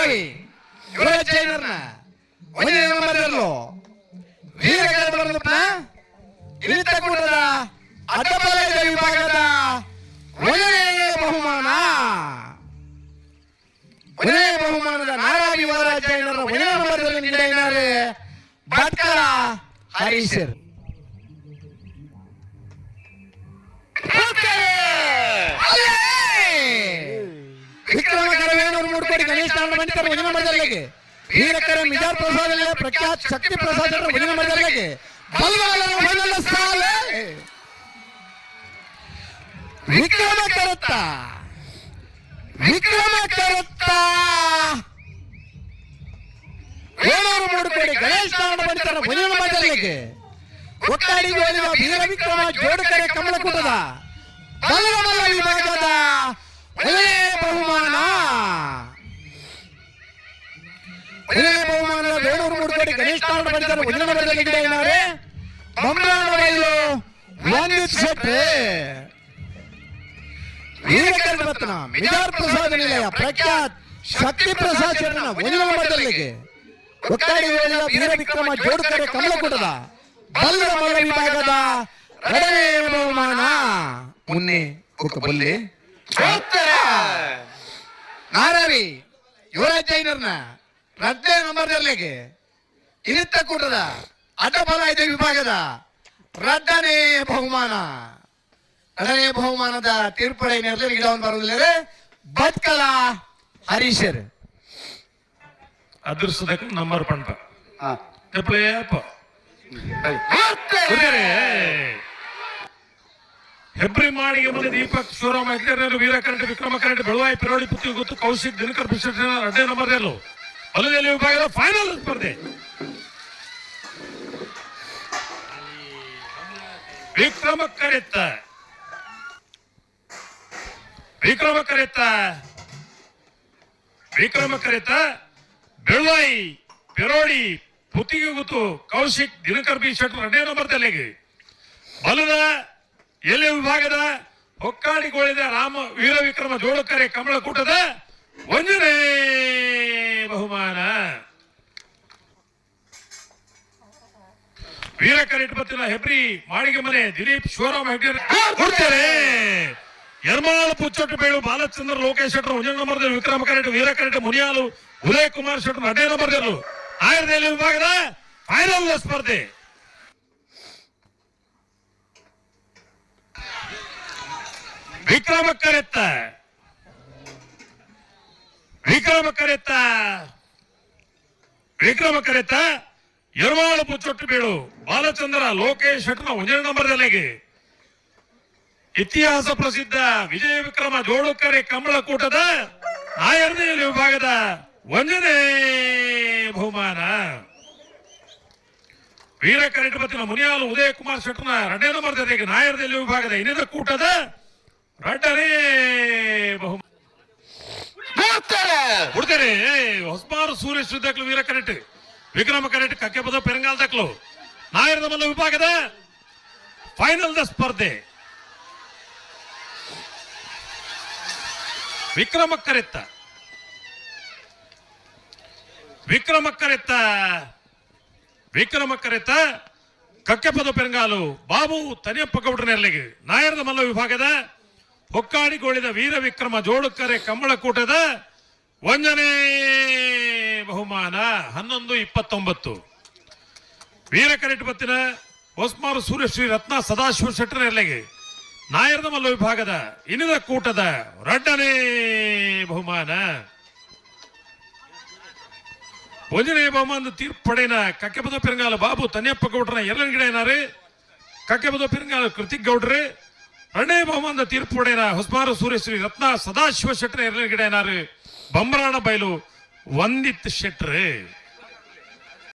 ನಾರಾವಿ ಯುವರಾಜ್ ಜೈನರ್ನ ಒಂದನೇ ನಂಬರ್ನಲ್ಲೂ ವೀರಗಡ ಬರೆದಪ್ಪನ ಇಳಿತ ಕೂಟದ ಅಡ್ಡಬಲಯದ ವಿಭಾಗದ ಒಂದನೇ ಬಹುಮಾನ ಒಂದನೇ ಬಹುಮಾನದ ನಾರಾವಿ ಯುವರಾಜ್ ಜೈನರ ಒಂದನೇ ನಂಬರ್ದಲ್ಲಿ ನೀಡಿದ್ದಾರೆ ಭಟ್ಕಳ ಹರೀಶರ್ ಮೂಡ್ಕೋಡಿ ಗಣೇಶ ಮಂಡಿತರ ಭಜನೆ ಮಾಡಿದಾರೆ ವೀರಕರ ಮಿಜಾರ್ ಪ್ರಸಾದ ಪ್ರಖ್ಯಾತ್ ಶಕ್ತಿ ಪ್ರಸಾದ ಭಜನೆ ಮಾಡಿದಾರೆ ವಿಕ್ರಮ ಕರುತ್ತ. ವಿಕ್ರಮ ಕರುತ್ತ. ಏಳೂರು ಮೂಡುಕೋಡಿ ಗಣೇಶ ನಾರಾಯಣ ಭಜನೆ ಮರದಲ್ಲಿಗೆ. ಒಟ್ಟಾಡಿ ಗೋಲಿನ ವೀರ ವಿಕ್ರಮ ಕಮಲ ಕಮಲಕೂಟದ. ಬಲಗಮಲ ವಿಭಾಗದ ಒಳ್ಳೆ ಬಹುಮಾನ. ಒಳ್ಳೆ ಬಹುಮಾನದ ಬೇಡೂರು ಮೂಡುಕೋಡಿ ಗಣೇಶ್ ತಾಂಡ ಬಂದಿದ್ದಾರೆ ಒಂದಿನ ಮರದಲ್ಲಿ ಇದ್ದಾರೆ ಬೊಮ್ಮರಾಣ ಬೈಲು ಒಂದು ಶೆಟ್ಟಿ ವೀರಕರ್ಮರತ್ನ ಮಿಜಾರ್ ಪ್ರಸಾದ ನಿಲಯ ಪ್ರಖ್ಯಾತ್ ಶಕ್ತಿ ಪ್ರಸಾದ್ ಶೆಟ್ಟನ ಒಂದಿನ ಮರದಲ್ಲಿಗೆ ಒಟ್ಟಾಡಿ ಗೋಲಿನ ವೀರ ವಿಕ್ರಮ ಜೋಡುಕರೆ ಕಮಲಕೂಟದ ಬಲ್ಲದ ಮಲ್ಲ ವಿಭಾಗದ ಎರಡನೇ ಬಹುಮಾನ ಮುನ್ನೆ ಬುಲ್ಲಿ ನಾರಾವಿ ಯುವರಾಜ್ ಜೈನರ್ನ ರದ್ದೆ ನಂಬರ್ನಲ್ಲಿಗೆ ಇನಿತ್ತ ಕೂಟದ ಅಡ್ಡಬಲ ಇದೆ ವಿಭಾಗದ ರದ್ದನೇ ಬಹುಮಾನ. ಎರಡನೇ ಬಹುಮಾನದ ತೀರ್ಪಡೆ ನಿರ್ಲಿ ಗಿಡವನ್ನು ಬರುವುದಿಲ್ಲ ಬದ್ಕಲ ಹರೀಶರ್. ಅದೃಷ್ಟದಕ್ಕೆ ನಂಬರ್ ಪಂಟ ಹೆಬ್ರಿ ಮಾಡಿಗೆ ಮುಂದೆ ದೀಪಕ್ ಶಿವರಾಮ ಹೆಗ್ಗರ್ ವೀರಕರಂಟ್ ವಿಕ್ರಮ ಕರೆಂಟ್ ಬೆಳವಾಯಿ ಪಿರೋಡಿ ಪುತ್ತಿ ಗೊತ್ತು ಕೌಶಿಕ್ ದಿನಕರ್ ಬಿಶ್ವ ಅಡ್ಡೆ ನಂಬರ್ ಎಲ್ಲು ಬಲದಲ್ಲಿ ವಿಭಾಗದ ಫೈನಲ್ ಸ್ಪರ್ಧೆ. ವಿಕ್ರಮ ಕರೆತ್ತ. ವಿಕ್ರಮ ಕರೆತ್ತ. ವಿಕ್ರಮ ಕರೆತ ಬೆಳವಾಯಿ ಪೆರೋಡಿ ಗುತ್ತು, ಕೌಶಿಕ್, ದಿನಕರ್ ಬಿ ಶೆಟ್ ಎರಡನೇ ನಂಬರ್ ತಲೆಗೆ ಬಲದ, ಎಲೆ ವಿಭಾಗದ ಹೊಕ್ಕಾಡಿಗೋಳಿದ ರಾಮ ವೀರ ವಿಕ್ರಮ ಜೋಳಕರೆ ಕಮಲಕೂಟದ ಒಂದನೇ. ಬಹುಮಾನ. ವೀರ ಕರೆಟ್ ಬತ್ತಿನ ಹೆಬ್ರಿ, ಮಾಳಿಗೆ ಮನೆ, ದಿಲೀಪ್, ಶಿವರಾಮ ಹೆಗ್ಡೆ. ಕೊಡ್ತಾರೆ ಯರ್ಮಾಳ ಬೇಳು ಬಾಲಚಂದ್ರ, ಲೋಕೇಶ್ ಶೆಟ್ಟರ್ ಒಂದನೇ ನಂಬರ್ ವಿಕ್ರಮ ಕರೆಟ್ ವೀರ ಮುನಿಯಾಲು, ಉದಯ ಕುಮಾರ್ ಶೆಟ್ಟರ್ ಎರಡನೇ ನಂಬರ್ ಆಯುರ್ವೇದ ವಿಭಾಗದ? ಫೈನಲ್ ಸ್ಪರ್ಧೆ. ವಿಕ್ರಮ ಕರೆತ್ತ. ವಿಕ್ರಮ ಕರೆತ್ತ. ವಿಕ್ರಮ ಯರ್ಮಾಳ ಪುಚ್ಚೊಟ್ಟು ಬೀಳು. ಬಾಲಚಂದ್ರ, ಲೋಕೇಶ್ ಶಟ್ನ ಒಂದೇ ನಂಬರ್ ದಲೆಗೆ. ಇತಿಹಾಸ ಪ್ರಸಿದ್ಧ ವಿಜಯ ವಿಕ್ರಮ ಜೋಡುಕರೆ ಕಮಲಕೂಟದ ಆಯರ್ನೇ ವಿಭಾಗದ ಒಂದನೇ ಬಹುಮಾನ. ವೀರ ಕರೆಟಪತಿನ ಮುನಿಯಾಲು ಉದಯ ಕುಮಾರ್ ಶೆಟ್ನ ಎರಡನೇ ನಂಬರ್ ಜೊತೆಗೆ ನಾಯರದಲ್ಲಿ ವಿಭಾಗದ ಇನ್ನಿದ ಕೂಟದ ಎರಡನೇ ಬಹುಮಾನ. ಬಿಡ್ತಾರೆ ಹೊಸಬಾರು ಸೂರ್ಯ ದಕ್ಲು, ವೀರ ಕರೆಟ್ ವಿಕ್ರಮ ಕರೆಟ್ ಕಕ್ಕೆಪದ ಪೆರಂಗಾಲ್ ದಕ್ಲು. ನಾಯರದ ಮಲ್ಲ ವಿಭಾಗದ ಫೈನಲ್ ದ ಸ್ಪರ್ಧೆ. ವಿಕ್ರಮ ಕರೆತ್ತ. ವಿಕ್ರಮ ಕರೆತ್ತ. ವಿಕ್ರಮ ಕರೆತ್ತ. ಕಕ್ಕೆಪದ ಪೆರಂಗಾಲು, ಬಾಬು ತನಿಯಪ್ಪ ಗೌಡ್ರ ನೆರಳಿಗೆ. ನಾಯರದ ಮಲ್ಲ ವಿಭಾಗದ ಹೊಕ್ಕಾಡಿಗೋಳಿದ ವೀರ ವಿಕ್ರಮ ಜೋಡುಕರೆ ಕಮ್ಮಳಕೂಟದ ಒಂದನೇ ಬಹುಮಾನ ಹನ್ನೊಂದು ಇಪ್ಪತ್ತೊಂಬತ್ತು. ವೀರ ಕರೆಟ್ ಬತ್ತಿನ ಹೊಸ್ಮಾರು ಸೂರ್ಯಶ್ರೀ ರತ್ನ ಸದಾಶಿವ ಶೆಟ್ಟರ ನೆರಳಿಗೆ ನಾಯರದ ಮಲ್ಲ ವಿಭಾಗದ ಇನ್ನಿದ ಕೂಟದ ರಡ್ಡನೇ ಬಹುಮಾನ. ಒಂದನೇ ಬಹುಮಾನದ ತೀರ್ಪಡೆನ ಕಕ್ಕೆಬದ ಪೆರಂಗಾಲ ಬಾಬು ತನ್ಯಪ್ಪ ಗೌಡ್ರನ ಎರಡನೇ ಗಿಡ ಏನಾರು? ಕಕ್ಕೆಬದ ಪೆರಂಗಾಲ ಕೃತಿಕ್ ಗೌಡ್ರೆ. ಎರಡನೇ ಬಹುಮಾನದ ತೀರ್ಪಡೆನ ಹೊಸಮಾರು ಸೂರ್ಯಶ್ರೀ ರತ್ನ ಸದಾಶಿವ ಶೆಟ್ಟರ ಎರಡನೇ ಗಿಡ ಏನಾರು? பம்பரான பயிலு வந்தித்து ஷெட்ரு